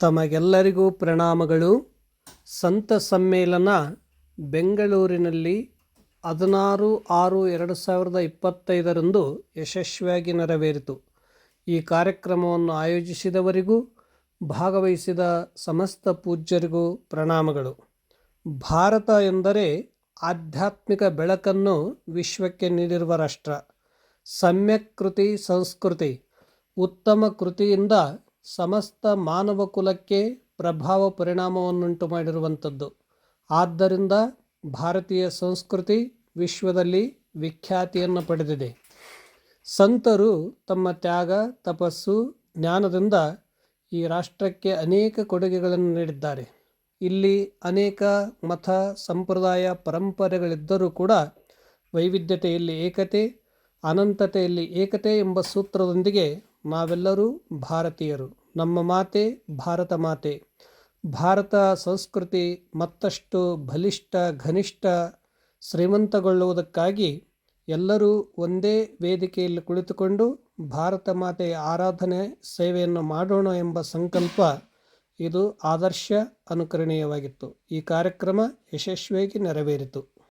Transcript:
ತಮಗೆಲ್ಲರಿಗೂ ಪ್ರಣಾಮಗಳು. ಸಂತ ಸಮ್ಮೇಳನ ಬೆಂಗಳೂರಿನಲ್ಲಿ ಹದಿನಾರು ಆರು ಎರಡು ಸಾವಿರದ ಇಪ್ಪತ್ತೈದರಂದು ಯಶಸ್ವಿಯಾಗಿ ನೆರವೇರಿತು. ಈ ಕಾರ್ಯಕ್ರಮವನ್ನು ಆಯೋಜಿಸಿದವರಿಗೂ, ಭಾಗವಹಿಸಿದ ಸಮಸ್ತ ಪೂಜ್ಯರಿಗೂ ಪ್ರಣಾಮಗಳು. ಭಾರತ ಎಂದರೆ ಆಧ್ಯಾತ್ಮಿಕ ಬೆಳಕನ್ನು ವಿಶ್ವಕ್ಕೆ ನೀಡಿರುವ ರಾಷ್ಟ್ರ. ಸಮ್ಯಕ್ ಕೃತಿ ಸಂಸ್ಕೃತಿ. ಉತ್ತಮ ಕೃತಿಯಿಂದ ಸಮಸ್ತ ಮಾನವ ಕುಲಕ್ಕೆ ಪ್ರಭಾವ ಪರಿಣಾಮವನ್ನುಂಟು ಮಾಡಿರುವಂಥದ್ದು. ಆದ್ದರಿಂದ ಭಾರತೀಯ ಸಂಸ್ಕೃತಿ ವಿಶ್ವದಲ್ಲಿ ವಿಖ್ಯಾತಿಯನ್ನು ಪಡೆದಿದೆ. ಸಂತರು ತಮ್ಮ ತ್ಯಾಗ, ತಪಸ್ಸು, ಜ್ಞಾನದಿಂದ ಈ ರಾಷ್ಟ್ರಕ್ಕೆ ಅನೇಕ ಕೊಡುಗೆಗಳನ್ನು ನೀಡಿದ್ದಾರೆ. ಇಲ್ಲಿ ಅನೇಕ ಮತ, ಸಂಪ್ರದಾಯ, ಪರಂಪರೆಗಳಿದ್ದರೂ ಕೂಡ ವೈವಿಧ್ಯತೆಯಲ್ಲಿ ಏಕತೆ, ಅನಂತತೆಯಲ್ಲಿ ಏಕತೆ ಎಂಬ ಸೂತ್ರದೊಂದಿಗೆ ನಾವೆಲ್ಲರೂ ಭಾರತೀಯರು. ನಮ್ಮ ಮಾತೆ ಭಾರತ ಮಾತೆ. ಭಾರತ ಸಂಸ್ಕೃತಿ ಮತ್ತಷ್ಟು ಬಲಿಷ್ಠ, ಘನಿಷ್ಠ ಶ್ರೀಮಂತಗೊಳ್ಳುವುದಕ್ಕಾಗಿ ಎಲ್ಲರೂ ಒಂದೇ ವೇದಿಕೆಯಲ್ಲಿ ಕುಳಿತುಕೊಂಡು ಭಾರತ ಮಾತೆಯ ಆರಾಧನೆ ಸೇವೆಯನ್ನು ಮಾಡೋಣ ಎಂಬ ಸಂಕಲ್ಪ ಇದು ಆದರ್ಶ ಅನುಕರಣೀಯವಾಗಿತ್ತು. ಈ ಕಾರ್ಯಕ್ರಮ ಯಶಸ್ವಿಯಾಗಿ ನೆರವೇರಿತು.